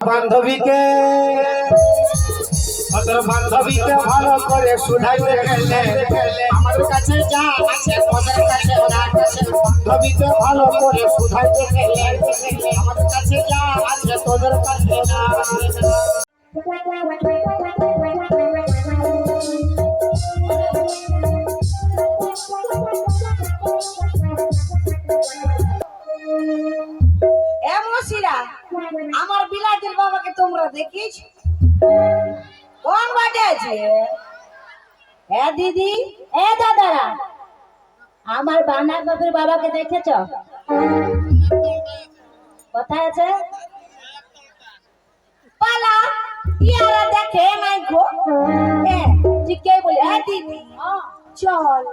বান্ধবীকে তোর বান্ধবীকে ভালো করে শুধাইতে গেলে আমার কাছে যা আছে তোদের কাছে না আছে বান্ধবীকে ভালো করে শুধাইতে গেলে আমার কাছে যা আছে তোদের কাছে না এ মসিরা আমার বিলাতের বাবাকে তোমরা দেখিস কোন বাটে আছে? এ দিদি, এ দাদারা, আমার বানার বাবুর বাবাকে দেখেছ? কোথায় আছে? পালা, ইয়ারা দেখে নাই গো। এ ঠিকই বলি? এ দিদি। চল,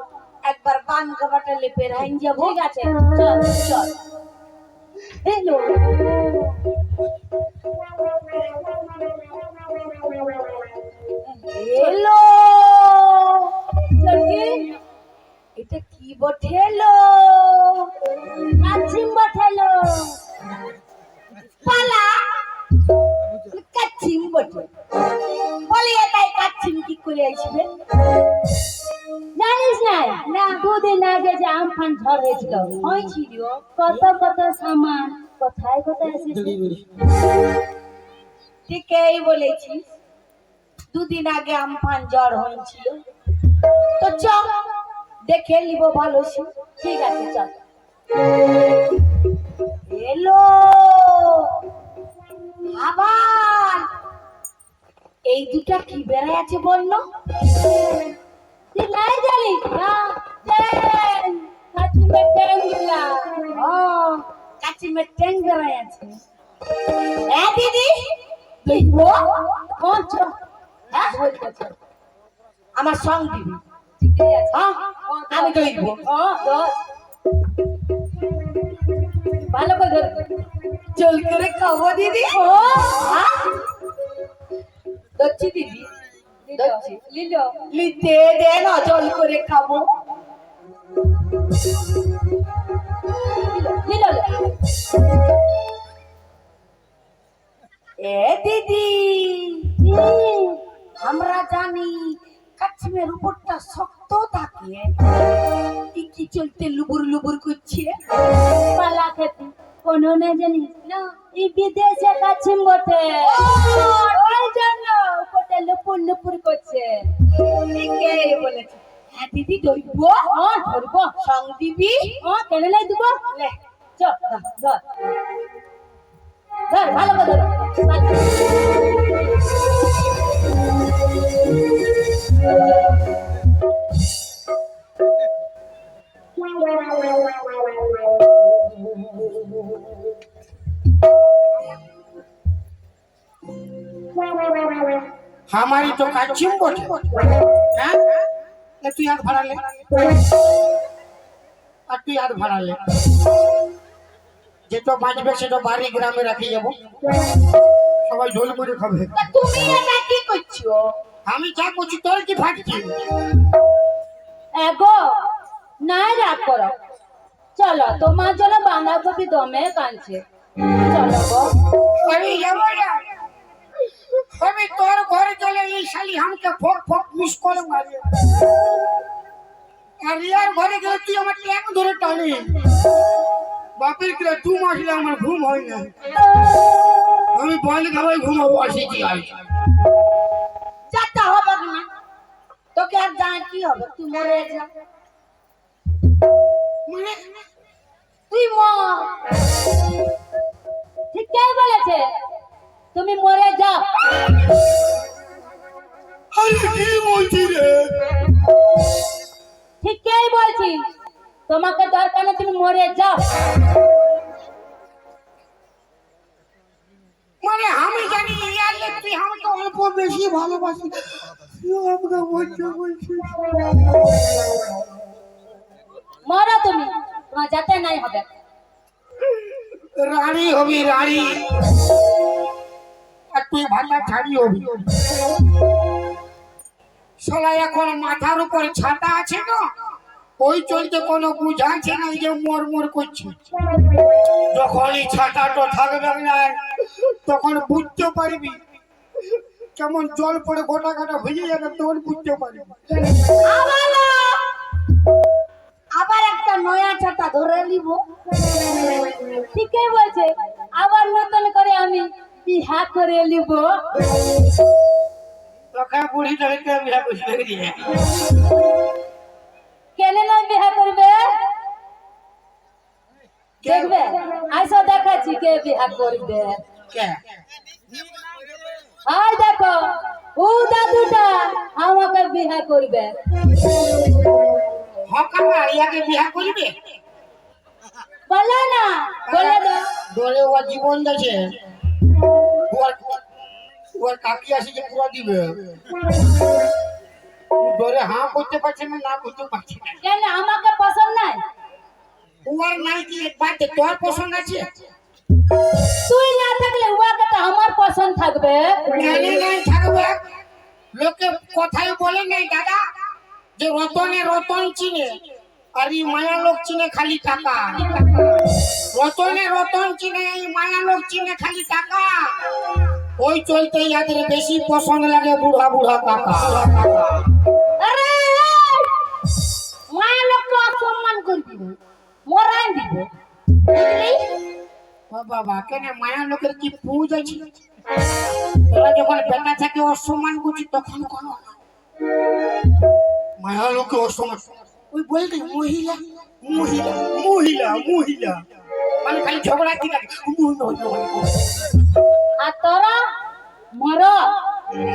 একবার বান কাবাটা লেপে রাইন যাব। ঠিক আছে, চল চল। Hello hello! এটা কি বঠেলো? কাছিম বঠেলো। পালা? কাচ্ছিম বটে বলি এটাই কাচ্ছিম কি করে আসবে? জানিস না না। দুদিন আগে যে আমফান ঝড় হয়েছিল। কত কত সামান। কোথায় কোথায় এসেছে? ঠিকই বলেছিস। দুদিন আগে আমফান জ্বর হয়েছিল। তো চ দেখে নিব ভালো। ঠিক আছে, চল। এলো। আবার। এই দুটা কি বেড়ে আছে বলল নাই জানিস না। কাছিমে ট্যাং দিলা ও কাচিমে বেড়ে আছে। এ দিদি দেখব? কোন চ হ্যাঁ? আমার সঙ্গ দিবি। হ্যাঁ? আমি দেখব। ও ধর ভালো করে চল করে খাব দিদি। ও হ্যাঁ? দচ্ছি দিদি। দচ্ছি লিলো। লিতে দে না জল করে খাব। এ দিদি আমরা জানি কাশ্মীর উপরটা শক্ত থাকে। কি চলতে লুবুর লুবুর করছে। পালা খেতে। কোনো না জানিস না এই বিদেশে কাছিম বটে। দিদি দইব ও ধরবো সং দিবি ও কেন নাই দিব লে চ ধর ধর ধর ভালো করে ধর ভালো করে। আমারই তো কাছিম বটে হ্যাঁ এ তুই আর ভাড়ালে আর তুই আর ভাড়ালে যেটা বাঁচবে সেটা বাড়ি গ্রামে রাখি যাব সবাই ঝোল করে খাবে। তুমি এটা কি করছ? আমি যা করছি তোর কি ফাটছি? এগো নাই রাগ করো। চলো তোমার জন্য বাঁধাকপি দমে কাঁদছে। চলো গো। আমি যাব না। আমি তোর ঘরে গেলে এই শালি আমাকে ফক ফক মিস করে মারে আর রিয়ার ঘরে গেলে তুই আমার ট্যাং ধরে টানি। বাপের কিরা, দু মাস আমার ঘুম হয় না আমি বল খাবাই ঘুমাবো, আসিছি আজ। যাতে হবে না। তোকে আর যা কি হবে? তুই মরে যা। মরো তুমি, তোমার যাতে নাই হবে। রানী হবি, রানী। আর তুই ভান্ডার ছাড়ি হবি। শালা, এখন মাথার উপর ছাতা আছে না ওই চলতে কোনো বুঝাচ্ছে না যে মর মর করছে। যখন এই ছাতাটা থাকবে না, তখন বুঝতে পারবি কেমন জল পড়ে গোটা কাটা ভিজে যাবে তখন বুঝতে পারবি। আবার একটা নয়া ছাতা ধরে নিব। ঠিকই বলছে। আবার নতুন করে আমি বিহা করে নিব। কেন না বিহা করবে? দেখবে? আইসা দেখাচ্ছি কে বিহা করবে। কে? ও দাদুটা আমাকে বিহা করবে। হকামা ইয়াকে বিয়া করবে? বলো না বলে দাও ধরে ও জীবন যাচ্ছে ওর ওর কাকি আসি যে পুরো দিবে। ধরে হাঁ করতে পারছে না না করতে পারছে না। কেন আমাকে পছন্দ নাই? ওর নাই কি বাড়িতে তোর পছন্দ আছে? তুই না থাকলে উহাকে তো আমার পছন্দ থাকবে। নাই থাকবে? লোকে কথাই বলে নাই দাদা যে রতনে রতন চিনে আর এই মায়া লোক চিনে খালি টাকা। রতনে রতন চিনে এই মায়া লোক চিনে খালি টাকা। ওই চলতে ইয়াদের বেশি পছন্দ লাগে বুড়া বুড়া কাকা। আরে মায়ের লোককে অসম্মান করবি? মরাই দিব? বাবা কেন মায়া লোকের কি পুজ আছে? তোরা যখন বেটা থেকে অসম্মান করছি তখন কোনো মায়া লোকে অসম্মান। ওই বলতে মহিলা মহিলা মহিলা মহিলা। মানে খালি ঝগড়া কি লাগে? আর তোরা? মর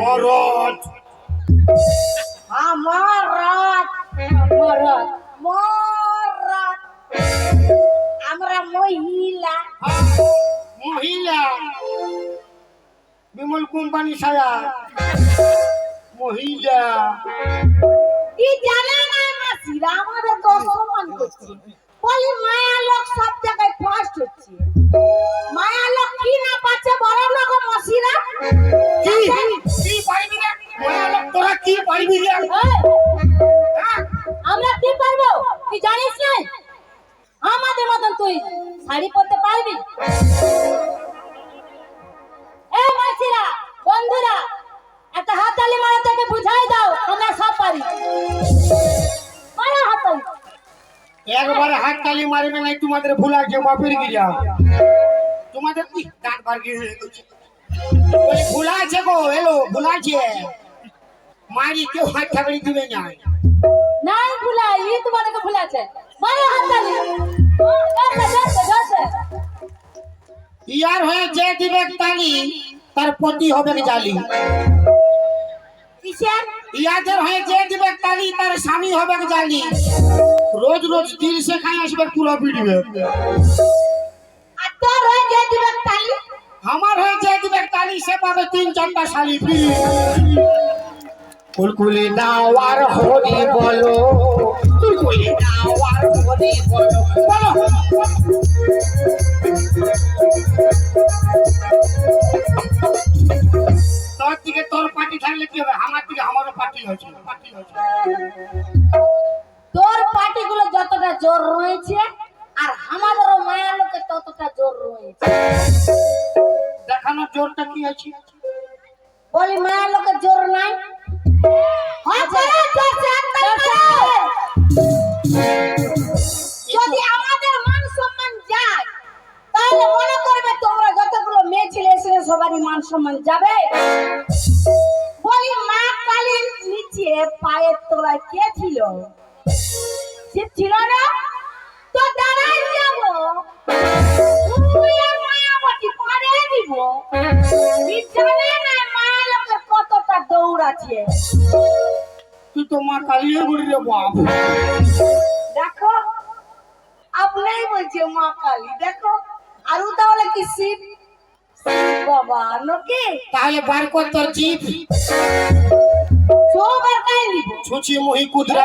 মরদ। আমার রাত মর বিমল কোম্পানি সারা মহিলা। কি জানে না মাসিরা আমাদের তো অসম্মান করছে। বলি মায়া লোক সব জায়গায় ফার্স্ট হচ্ছে। মায়া লোক কি না পাচ্ছে বড় লোক মাসিরা? কি? কি পাইবি রে? মায়া লোক তোরা কি পাইবি রে? হ্যাঁ? আমরা কি পারব? তুই জানিস না আমাদের মতন তুই শাড়ি পরতে পারবি? এই মাসিরা বন্ধুরা একটা হাতালি মারা থেকে বুঝাই দাও আমরা সব পারি। মারা হাতালি একবার হাত তালি মারবে নাই তোমাদের ভুলা যে বাপের গিয়া। তোমাদের কি দাঁত বার গিয়ে গেছে? বলি, আছে গো এলো ভুলা আছে। মারি কেউ হাত থাকলে দিবে না। নাই ভুলা ই তোমাদেরকে ভুলাছে মারা হাতালি যাচ্ছে যাচ্ছে যাচ্ছে ইয়ার হয়ে যে দিবে তালি তার পতি হবে জালি। ইয়াদের হয়ে যে দিবে তালি তার স্বামী হবে জালি। রোজ রোজ সে খাই আসবে পুরো দিবে তালি? আমার হয়ে যে দিবে তালি সে পাবে তিন চারটা শালি ফিরি। কুলকুলি দাও আর হরি বলো। কুলকুলি দাও আর হরি বলো। বলো। তোর দিকে তোর পার্টি থাকলে কি হবে? আমার দিকে আমারও পার্টি হয়েছে পার্টি হয়েছে। তোর পার্টিগুলো যতটা জোর রয়েছে আর আমাদেরও মায়া লোকের ততটা জোর রয়েছে। দেখানোর জোরটা কি আছে? বলি মায়া লোকের জোর নাই? না, চলছে, একদম চলছে। যদি আমাদের মান সম্মান যায় তাহলে মনে করবে তোমরা যতগুলো মেয়ে ছেলে এসে সবারই মান সম্মান যাবে। বলি মা কালীর নিচে পায়ের তলায় কে ছিল? শিব ছিল না? তো দাঁড়াই যাব। তুই আর মায়াবতী পারে দিব। বিছানে না দৌড়াচ্ছে তুই তো মা কালিয়ে বলি রে বাপ। দেখো আপনি বলছে মা কালী। দেখো আর তাহলে কি শিব? বাবা নাকি তাহলে বার কর তোর জিপ সব আর কাই ছুচি মুহি কুদরা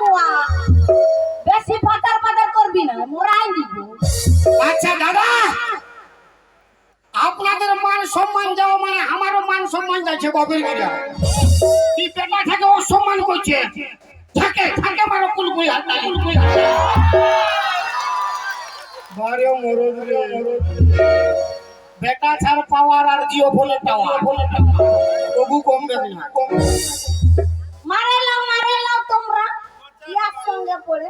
মুয়া বেশি ফাটার ফাটার করবি না। বেটা থেকে, ও করছে। থাকে থাকে মারো কুলকুই হাত কুলকুই হাত বারে বেটা ছাড় পাওয়ার আর জিও ফোনের টাওয়ার তবু কমবে না মারে লাও মারে লাও তোমরা। ইয়ার সঙ্গে পড়ে।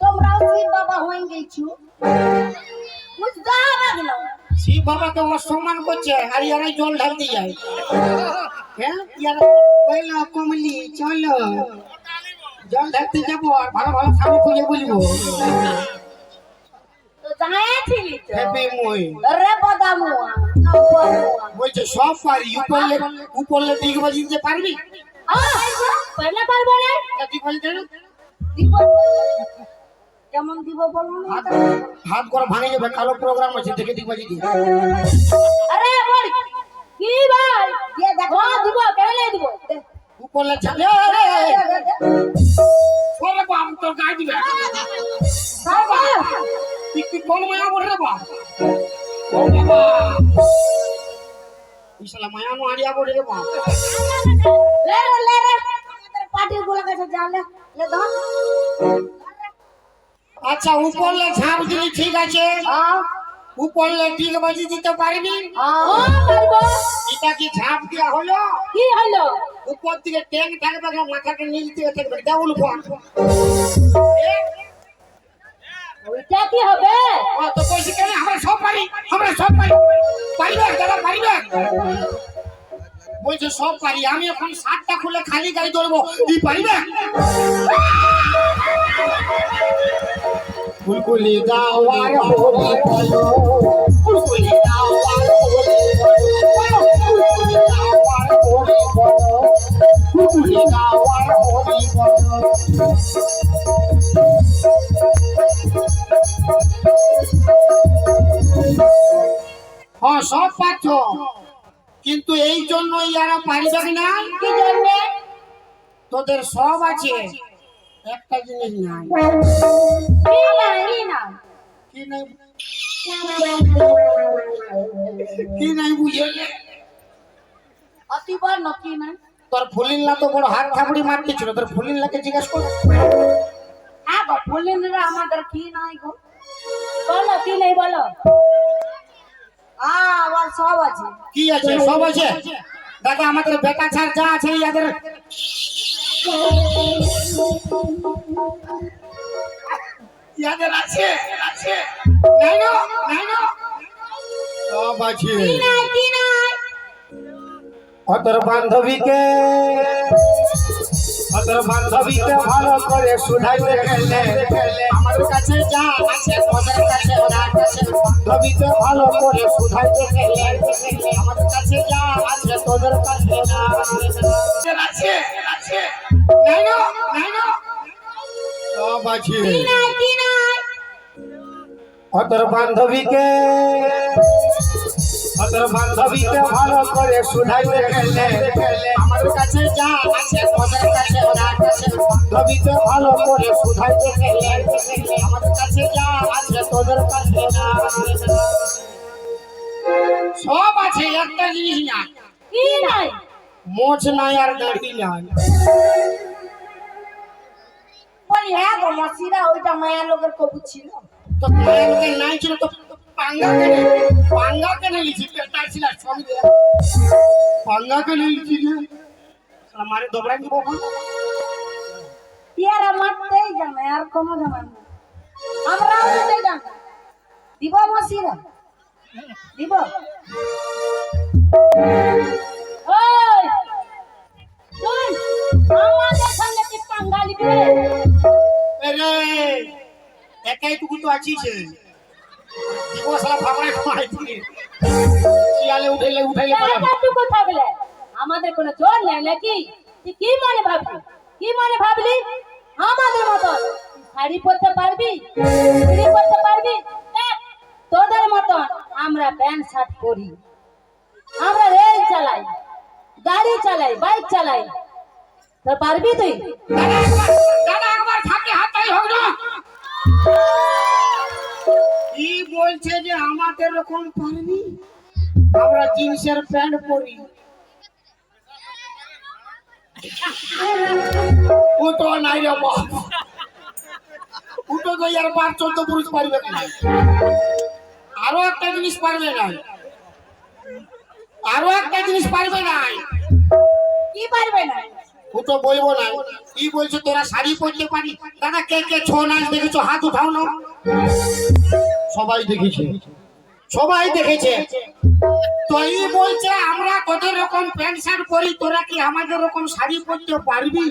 তোমরাও শিব বাবা হয়ে গেছো। বুঝতে হবে না শিব বাবাকে অসম্মান করছে আর ইয়ারাই জল ঢালতে যায়। হ্যাঁ? ইয়ারা কইলো কমলি চলো। জল ঢালতে যাব আর ভালো ভালো স্বামী খুঁজে বলব। তো জানাইছিলি তো? হ্যাপি মই। রে বদামুয়া বলছে সব পারি। উপরলে উপরলে দিক বাজি দিতে পারবি? না কেমন দিব বলো হাত করে ভাঙে যাবে কালো প্রোগ্রাম আছে দেখে দিক বাজি দিয়ে আরে বল কি ভাই দিয়ে দেখো। হ্যাঁ দিব কেন দিব। উপরলে ছাড়ে ওরে বাপ তোর গায়ে দিবে তুই কি কোন মায়া বলে রে বাপ? ও বাবা। ইসলা মায়া নো আড়িয়া বলে রে বাপ। লে রে লে রে আমাদের পার্টিরগুলা কাছে জানলে লে ধর। আচ্ছা উপরলে ঝাঁপ দিলি ঠিক আছে? উপরলে ঠিক বাজি দিতে পারবি। এটা কি ঝাঁপ দেওয়া হলো? কি হলো? উপর দিকে ট্যাঙ্ক থাকবে মাথাটা নিচ দিকে থাকবে দেউল ফোন। ওইটা কি হবে? তো কইছি কেন? আমরা সব পারি আমরা সব পারি। পারিবে দাদা পারিবে? বলছে সব পারি। আমি এখন সাতটা খুলে খালি গাড়ি ধরবো। তুই পারিবে? ফুলকুলি দাওয়ার হরি বলো ফুলকুলি দাওয়ার হরি বলো ফুলকুলি দাওয়ার হরি বলো ফুলকুলি দাওয়ার হরি বলো হ্যাঁ সব পাচ্ছ কিন্তু এই জন্য ইয়ারা পারিবে না? কি জন্য? তোদের সব আছে। একটা জিনিস নাই। কি না কি না কি নাই কি নাই বুঝলে তোর ফুলিল্লা তো বড় হাত থাপড়ি মারতে ছিল তোর ফুলিল্লাকে জিজ্ঞেস কর। হ্যাঁ গো ফুলিনরা আমাদের কি নাই গো? বলো কি নেই বলো? আ আবার সব আছে। কি আছে? সব আছে? দাদা আমাদের বেটা ছাড় যা আছে ইয়াদের ইয়াদের আছে আছে। নাই না নাই না সব আছে। কি নাই কি নাই অতর বান্ধবীকে অতর বান্ধবীকে ভালো করে শুধাইতে গেলে আমার কাছে যা আছে তোদের কাছে যা আছে বান্ধবীকে ভালো করে শুধাইতে গেলে আমার কাছে যা আছে তোদের কাছে যা আছে। আছে। সব আছে অতর বান্ধবীকে অতর বান্ধবীকে ভালো করে শুধাইতে গেলে আমার কাছে যা আছে তোদের কাছে যা আছে। বান্ধবীকে ভালো করে শুধাইতে গেলে আমার কাছে যা আছে তোদের কাছে যা সব আছে একটা জিনিস না। কি নাই? মোচ নাই আর দাড়ি নাই বলি হ্যাঁ গো মাসিরা ওইটা মায়া লোকের কবু ছিল তো মায়ের নাই ছিল তো পাঙ্গা কেনে পাঙ্গা কেনে লিখি পেটা ছিল সঙ্গে পাঙ্গা কেনে লিখি যে আমারে দবড়াই দিব ইয়ারা মারতেই জানে আর কোনো জানে না আমরাও দিতে জানি দিব মাসিরা দিব ওই আমাদের সঙ্গে একাই টুকু তো আছিস থাকলে আমাদের কোনো জোর নেই নাকি তুই কি মনে ভাবলি কি মনে ভাবলি আমাদের তুই শাড়ি পরতে পারবি চুড়ি পরতে পারবি তোদের মতন আমরা প্যান্ট শার্ট পরি আমরা রেল চালাই, গাড়ি চালাই, বাইক চালাই তো পারবি তুই? দাদা একবার থাকে হোক না কি বলছে যে আমাদের এরকম পারবি? আমরা জিন্সের প্যান্ট পরি। উটো নাই রে বাপ। উটো তো ইয়ার বার চোদ্দ পুরুষ পারবে না। আরও একটা জিনিস পারবে না। আরও একটা জিনিস পারবে না। কি পারবে না? তো বলব না। কি বলছো, তোরা শাড়ি পারি? দাদা, কে কে নাচ দেখেছ? হাত উঠাও না। সবাই দেখেছে। সবাই দেখেছে। তো এই বলছে, আমরা কত রকম প্যান্ট শার্ট পরি, তোরা কি আমাদের রকম শাড়ি পরতে পারবি?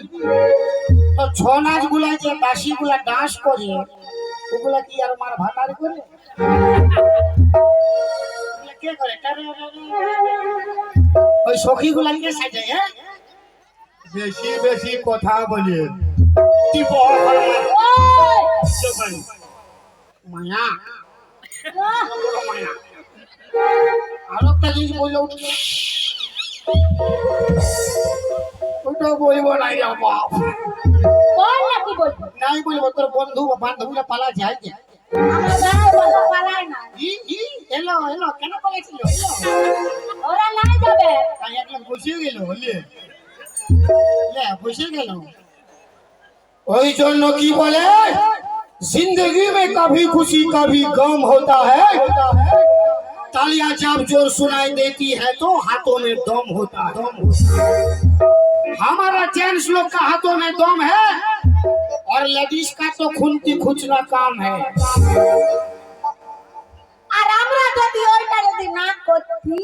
তো ছৌ নাচগুলা যে দাসী গুলা ডান্স করে, ওগুলা কি আর মার ভাতার করে? কে করে? ওই সখী গুলা কে সাজায় হ্যাঁ? বেশি বেশি কথা বলে! মায়া। আরও একটা জিনিস বলল ওটা বলব নাই বল না কি বলবি? নাই বলব তোর বন্ধু বান্ধবীরা পালা যায় যে এলো এলো কেন পালাইছিল? এলো। ওরা নাই যাবে। তাই একলা বসে গেল হলে লে বসে গেল ওই জন্য কি বলে जिंदगी में कभी खुशी कभी गम होता है तालियां जब जोर सुनाई देती है तो हाथों में दम होता है दम होता है। हमारा जेंट्स लोग का हाथों में दम है और लेडीज का तो खुनती खुचना काम है আর আমরা যদি ওইটা যদি না করতি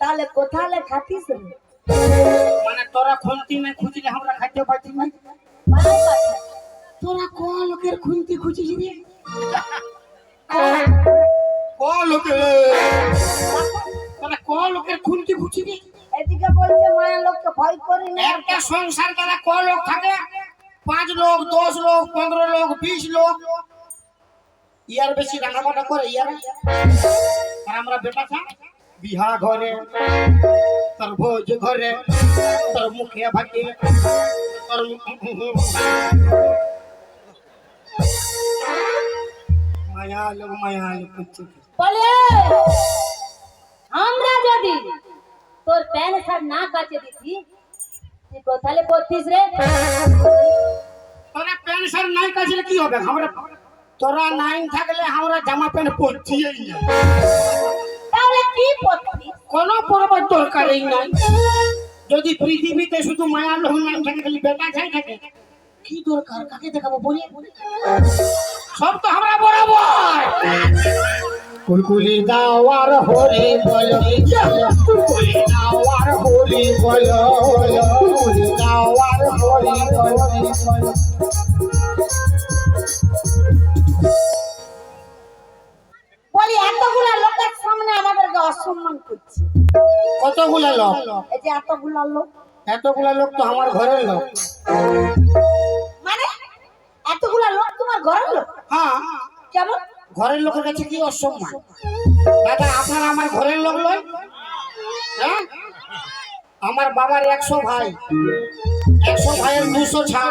তাহলে কোথালে খাতিস রে মানে তোরা খুনতি না খুঁজলে আমরা খাইতে পারছি না ভালো কথা। তোরা ক লোকের খুনতি খুঁজিস রে? ক লোকের? তোরা ক লোকের খুনতি খুঁজিস রে এদিকে বলছে মায়ের লোককে ভয় করি না। একটা সংসার দ্বারা ক লোক থাকে? পাঁচ লোক দশ লোক পনেরো লোক বিশ লোক। ইয়ার বেশি রান্না বান্না করে ইয়ার। আর আমরা বেটা খা বিহা ঘরে তোর ভোজ ঘরে তোর মুখে ভাতে তোর মায়া লোক মায়া লোক কুচ্ছু বলে আমরা যদি তোর প্যান্ট শার্ট না কাচে দিতি তুই কোথালে পড়তিস রে? তোরা প্যান্ট শার্ট নাই কাচলে কি হবে? আমরা তোরা নাইন থাকলে আমরা জামা প্যান্ট পরছি তাহলে কি পড়তি কোনো পরবার দরকারই নাই যদি পৃথিবীতে শুধু মায়া লোক নাই থাকে, খালি বেটা ছাই থাকে, কি দরকার? কাকে দেখাবো বলি? সব তো আমরা বরাবর। কুলকুলি দাওয়ার হরি বলো, কুলকুলি দাওয়ার হরি বলো, কুলকুলি দাওয়ার হরি বলি। অসম্মান করছে। কতগুলা লোক? এই যে এতগুলা লোক। এতগুলা লোক তো আমার ঘরের লোক। মানে? এতগুলা লোক তোমার ঘরের লোক? হ্যাঁ। কেমন? ঘরের লোকের কাছে কি অসম্মান? দাদা আপনার আমার ঘরের লোক নয়? হ্যাঁ? আমার বাবার একশো ভাই। একশো ভাইয়ের দুশো ছা।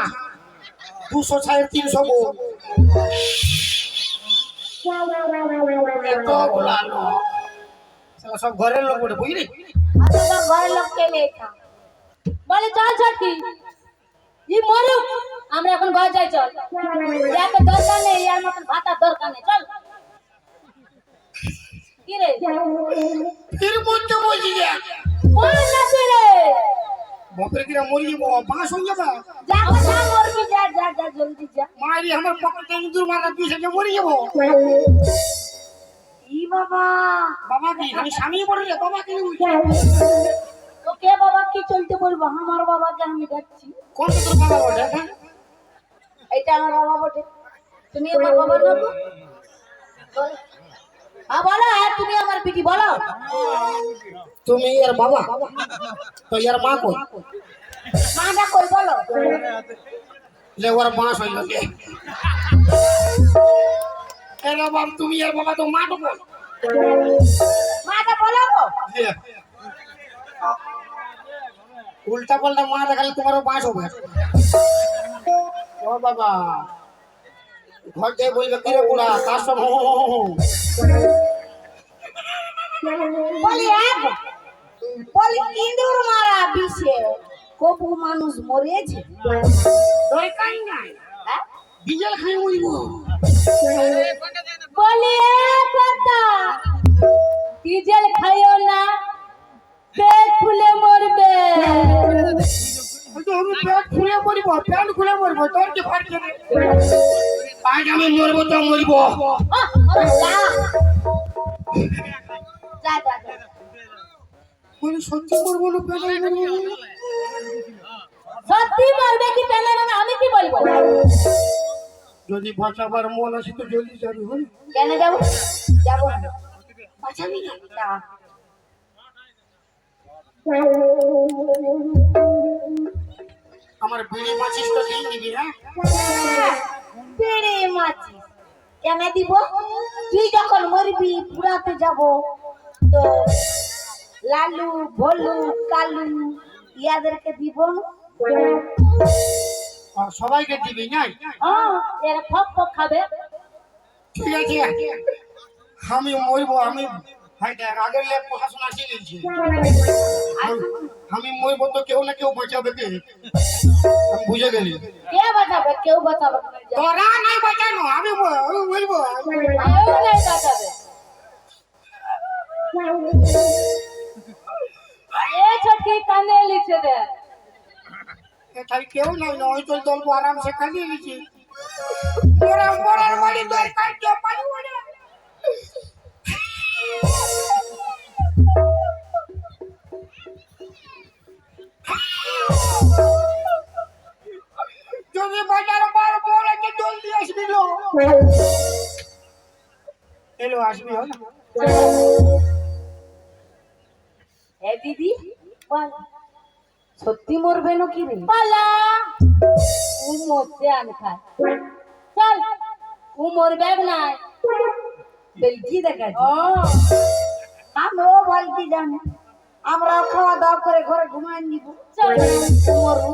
দুশো ছায়ের তিনশো বউ। এতগুলা লোক। সব ঘরের লোক বলে বুঝলি? আমাদের ঘরের লোক কে লেখা বলে চল ছটকি। ই মরুক আমরা এখন ঘর যাই চল। ইয়াকে দরকার নেই ইয়ার মতন ভাতার দরকার নেই চল। কি রে? ফির বলতে বলছি যে। বল না রে। বাপরে কিরা মরি যাব বাঁশ হয়ে যাবে। যা যা মরবি যা যা যা জলদি যা। মারি আমার পকেটে ইঁদুর মারা পিছে মরি যাব। ই বাবা? বাবা কি আমি স্বামী বলে বাবা কি তোকে বাবা কি চলতে বলব? আমার বাবাকে আমি ডাকছি। কোন তোর বাবা বলে হ্যাঁ। এটা আমার বাবা বটে। তুমি আমার বাবা না? বলো। হ্যাঁ বলো হ্যাঁ তুমি আমার পিটি বলো। তুমি এর বাবা? তো এর মা কই? মাটা কই বলো। লে ওর বাঁশ হইল লে এর বাবা তুমি এর বাবা তো মা তো বল মাটা বলো গো। লে। উল্টা পাল্টা মা দেখালে তোমারও বাঁশ হবে ও বাবা ঘর থেকে বলবে কিরে বুড়া কার সব। বলি এক বলি ইঁদুর মারা বিষে কবু মানুষ মরেছে দরকারই নাই ডিজেল খাই মরিব বলি এ কথা। ডিজেল খাইও না পেট ফুলে মরবে। আমি পেট খুলে মরিব প্যান্ট খুলে মরিব তোর কি ফাটছে আজ আমি মরবো তো মরিব। মানে সত্যি মরবো না প্যান্ট মরবো? সত্যি মরবে কি পেলে আমি কি বলব? যদি বাঁচাবার মন আছে তো জলদি যাবি হল কেন যাব? যাব বাঁচাবি না। আমার বিড়ি মাছিস তো দিয়ে দিবি হ্যাঁ? পেড়ে মাছি কেন দিব? তুই যখন মরবি পুরাতে যাব। তো লালু ভোলু কালু ইয়াদেরকে দিব সবাইকে দিবি নাই? হ্যাঁ এরা খাবে। ঠিক আছে আমি মরবো আমি আগের লেখ পড়াশোনা শিখেছি। আমি মরবো তো কেউ না কেউ বাঁচাবে কে? আমি বুঝে গেলি। কে বাঁচাবে কেউ বাঁচাবে তোরা নাই বাঁচানো আমি আমি মরবো। বাঁচাবে। এ ছটকি কানে লিখে দে। এখানে কেউ নাই না ওই তো দলবো আরামসে পারব না যদি বাজার বার বলেছে জলদি আসবি লো। এলো, আসবি হল। দিদি, বল। সত্যি মরবে না কি রে? পালা। ও মরছে আমি খাই চল। ও মরবে না বেলকি দেখা ও। আমিও বলছি জানি। আমরা খাওয়া দাওয়া করে ঘরে ঘুমাই নিব। চল। মরু